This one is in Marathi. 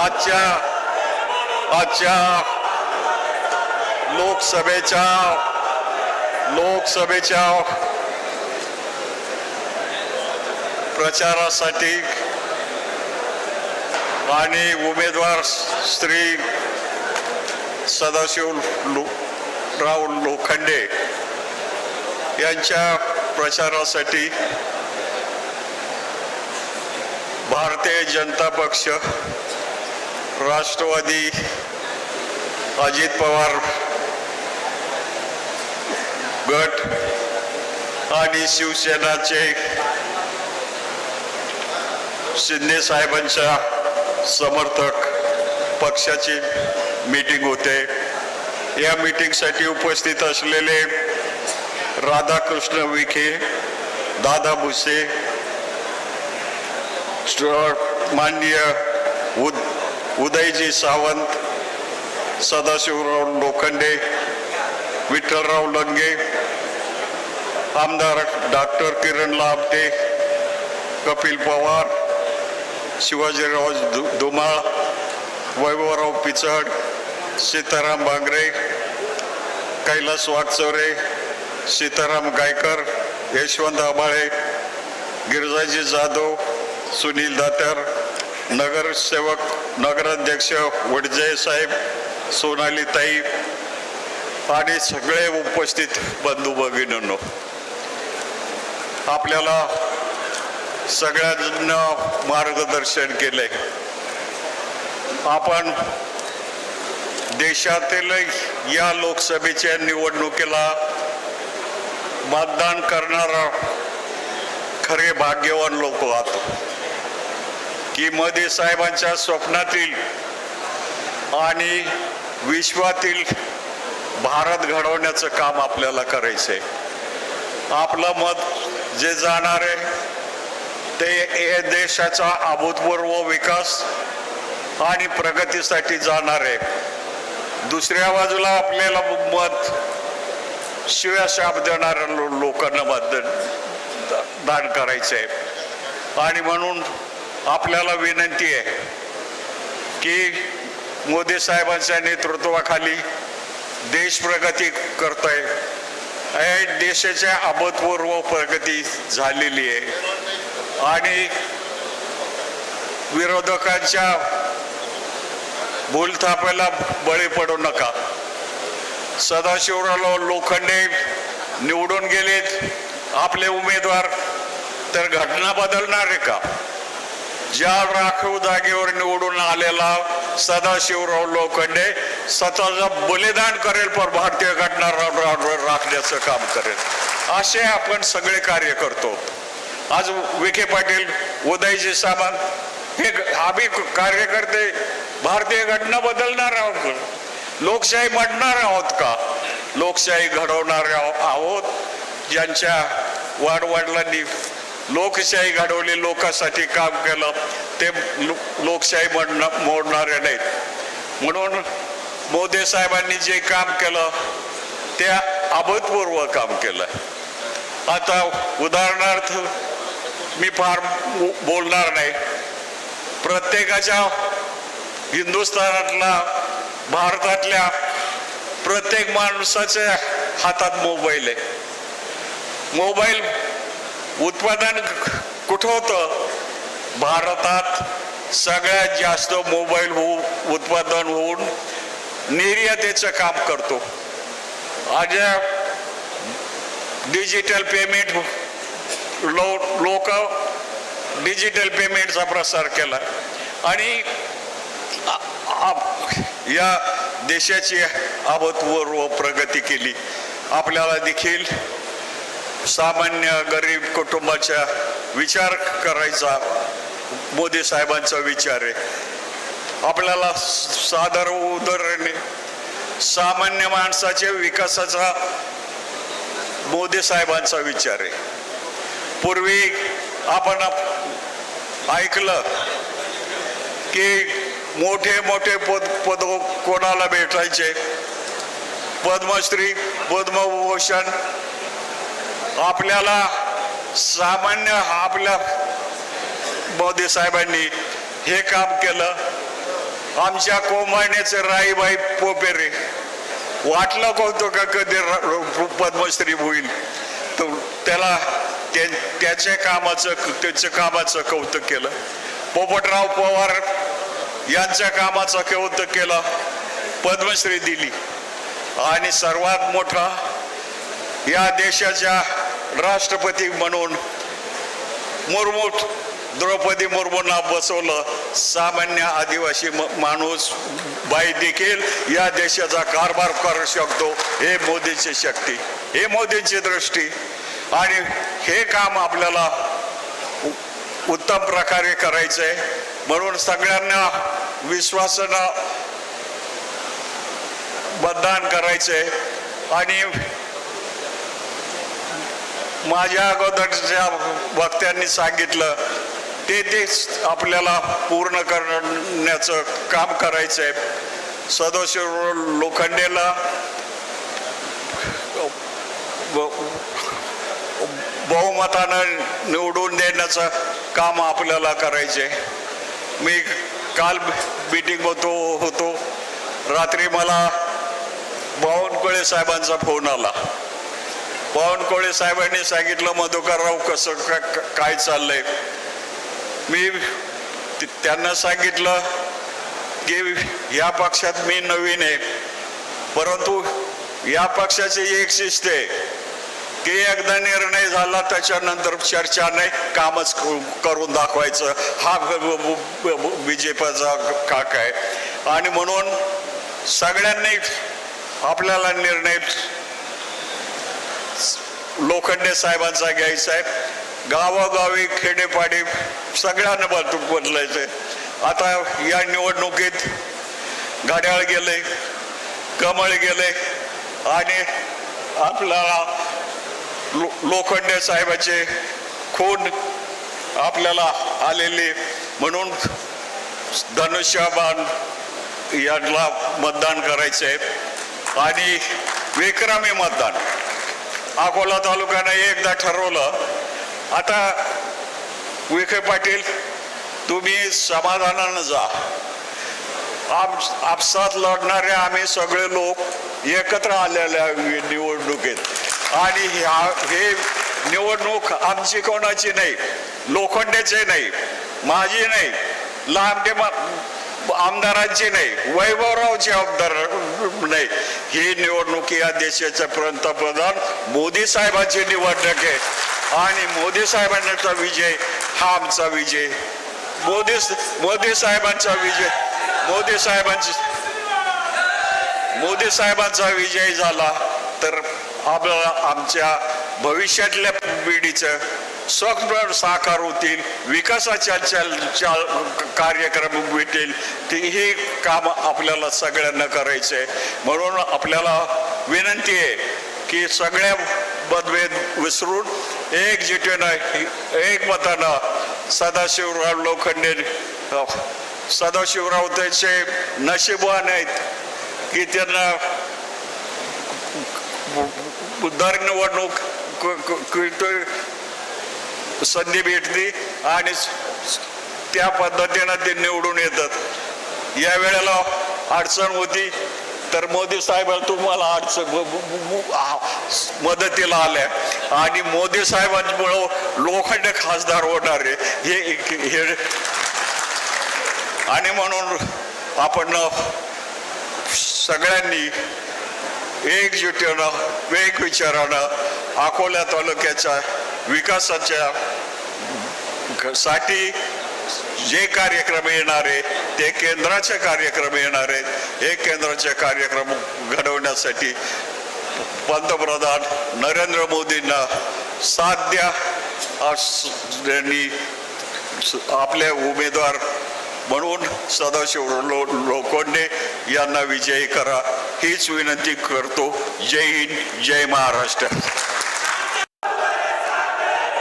आजच्या आजच्या लोकसभेच्या लोकसभेच्या प्रचारासाठी आणि उमेदवार श्री सदाशिव लो राव लोखंडे यांच्या प्रचारासाठी भारतीय जनता पक्ष राष्ट्रवादी अजित पवार गट आणि शिवसेनाचे शिंदे साहेबांच्या समर्थक पक्षाची मीटिंग होते. या मीटिंगसाठी उपस्थित असलेले राधाकृष्ण विखे दादा भुसे माननीय उद उदयजी सावंत सदाशिवराव लोखंडे विठ्ठलराव लंगे आमदार डॉक्टर किरण लाभटे कपिल पवार शिवाजीराव दु- धुमाळ वैभवराव पिचड सीताराम बांगरे कैलास वागचौरे सीताराम गायकर यशवंत आबाळे गिरजाजी जाधव सुनील दातर नगरसेवक नगराध्यक्ष वडजय साहेब सोनालीताई आणि सगळे उपस्थित बंधू भगिनींनो आपल्याला सगळ्यांना मार्गदर्शन केले आपण देशातील या लोकसभेच्या निवडणुकीला मतदान करणारा खरे भाग्यवान लोक आहात. की मोदी साहेबांच्या स्वप्नातील आणि विश्वातील भारत घडवण्याचं काम आपल्याला करायचंय. आपलं मत जे जाणार आहे ते या देशाचा अभूतपूर्व विकास आणि प्रगतीसाठी जाणार आहे. दुसऱ्या बाजूला आपल्याला मत शिव्याशाप देणाऱ्या लो- लोकांना मत दान करायचं आहे आणि म्हणून आपल्याला विनंती आहे की मोदी साहेबांच्या नेतृत्वाखाली देश प्रगती करतोय. या देशाच्या अभूतपूर्व प्रगती झालेली आहे. आणि विरोधकांच्या भूलथापेला बळी पडू नका. सदाशिवराव लोखंडे निवडून गेलेत. आपले उमेदवार तर घटना बदलणार आहे का? ज्या राखीव जागेवर निवडून आलेला सदाशिवराव लोखंडे स्वतःचं बलिदान करेल पण भारतीय घटना राखण्याचं काम करेल. असे आपण सगळे कार्य करतो. आज विखे पाटील उदयजी सामंत हे आम्ही कार्यकर्ते भारतीय घटना बदलणार आहोत लोकशाही म्हणणार आहोत का? लोकशाही घडवणार आहो- आहोत. ज्यांच्या वाडवडिलांनी लोकशाही घडवली लोकांसाठी काम केलं ते लो- लोकशाही म्हणणं मोडणारे नाहीत. म्हणून मोदी साहेबांनी जे काम केलं ते अभूतपूर्व काम केलं. आता उदाहरणार्थ मी फार बो- बोलणार नाही. प्रत्येकाच्या हिंदुस्थानातला भारतातल्या प्रत्येक माणसाच्या हातात मोबाईल आहे. मोबाईल उत्पादन कुठं होतं? भारतात सगळ्यात जास्त मोबाईल होऊ उत्पादन होऊन निर्यातीचं काम करतो. आज डिजिटल पेमेंट लो लोक डिजिटल पेमेंटचा प्रसार केला. आणि या देशाची अभूतपूर्व प्रगती केली. आपल्याला देखील सामान्य गरीब कुटुंबाचा विचार करायचा मोदी साहेबांचा विचार आहे. आपल्याला सादर उदाहरणे सामान्य माणसाच्या विकासाचा मोदी साहेबांचा विचार आहे. पूर्वी आपण ऐकलं की मोठे मोठे पद पद कोणाला भेटायचे? पद्मश्री पद्मभूषण आपल्याला सामान्य आपल्या मोदी साहेबांनी हे काम केलं. आमच्या कोंबाण्याचे राईबाई पोपेरे वाटलं होतं का कधी र- पद्मश्री होईल? तर त्याला ते- त्याच्या कामाचं त्याच्या कामाचं कौतुक केलं. पोपटराव पवार यांच्या कामाचं कौतुक केलं. पद्मश्री दिली. आणि सर्वात मोठा या देशाच्या राष्ट्रपती म्हणून मुर्मू द्रौपदी मुर्मूंना बसवलं. सामान्य आदिवासी म- माणूस बाई देखील या देशाचा कारभार करू शकतो हे मोदींची शक्ती हे मोदींची दृष्टी. आणि हे काम आपल्याला उत्तम प्रकारे करायचं आहे म्हणून सगळ्यांना विश्वासानं मतदान आहे आणि माझ्या अगोदरच्या वक्त्यांनी सांगितलं ते तेच आपल्याला पूर्ण करण्याचं काम करायचं आहे सदाशिव लोखंडेला बहुमतानं निवडून देण्याचं काम आपल्याला करायचे मी काल मीटिंग होतो होतो. रात्री मला बावनकुळे साहेबांचा फोन आला. बावनकुळे साहेबांनी सांगितलं मधुकरराव कसं का- काय चाललंय? मी त्यांना सांगितलं की या पक्षात मी नवीन आहे. परंतु या पक्षाची एक शिस्त आहे की एकदा निर्णय झाला त्याच्यानंतर चर्चा नाही कामच करून दाखवायचं. हा बीजेपीचा काक आहे. आणि म्हणून सगळ्यांनी आपल्याला निर्णय लोखंडे साहेबांचा घ्यायचा आहे. गावोगावी खेडेपाडी सगळ्यांना बदलायचं बदलायचंय. आता या निवडणुकीत घड्याळ गेले कमळ गेले आणि आपल्याला लो लोखंडे साहेबाचे खून आपल्याला आलेले म्हणून धनुष्यबाण याला मतदान करायचं आहे आणि विक्रमी मतदान. अकोला तालुक्यानं एकदा ठरवलं. आता विखे पाटील तुम्ही समाधानानं जा. आप आपसात लढणारे आम्ही सगळे लोक एकत्र आलेल्या निवडणुकीत. आणि ह्या हे निवडणूक आमची कोणाची नाही लोखंडेचे नाही माझी नाही लांबटे मा- आमदारांची नाही वैभवरावची आमदार नाही. ही निवडणूक या देशाचे पंतप्रधान मोदी साहेबांची निवडणूक आहे. आणि मोदी साहेबांचा विजय हा आमचा विजय. मोदी मोदी साहेबांचा विजय मोदी साहेबांची मोदी साहेबांचा विजय झाला तर आपल्याला आमच्या भविष्यातल्या पिढीचं स्वप्न साकार होतील विकासाच्या चाल कार्यक्रम भेटेल तेही काम आपल्याला सगळ्यांना करायचं आहे. म्हणून आपल्याला विनंती आहे की सगळ्या मतभेद विसरून एकजुटीनं एक मतानं सदाशिवराव लोखंडे सदाशिवराव त्याचे नशिबवान आहेत की त्यांना दर निवडणूक संधी भेटते आणि त्या पद्धतीनं ते निवडून येतात. या वेळेला अडचण होती तर मोदी साहेब तुम्हाला अडचण मदतीला आल्या. आणि मोदी साहेबांमुळं लोखंड खासदार होणार हे हे आणि म्हणून आपण सगळ्यांनी एकजुटीनं वेग विचारानं अकोला तालुक्याच्या विकासाच्या साठी जे कार्यक्रम येणार आहे ते केंद्राचे कार्यक्रम येणार आहेत. हे केंद्राचे कार्यक्रम घडवण्यासाठी पंतप्रधान नरेंद्र मोदींना साथ द्या. त्यांनी आपले उमेदवार म्हणून सदाशिव लो लोखंडे यांना विजयी करा. हीच विनंती करतो. जय हिंद जय महाराष्ट्र.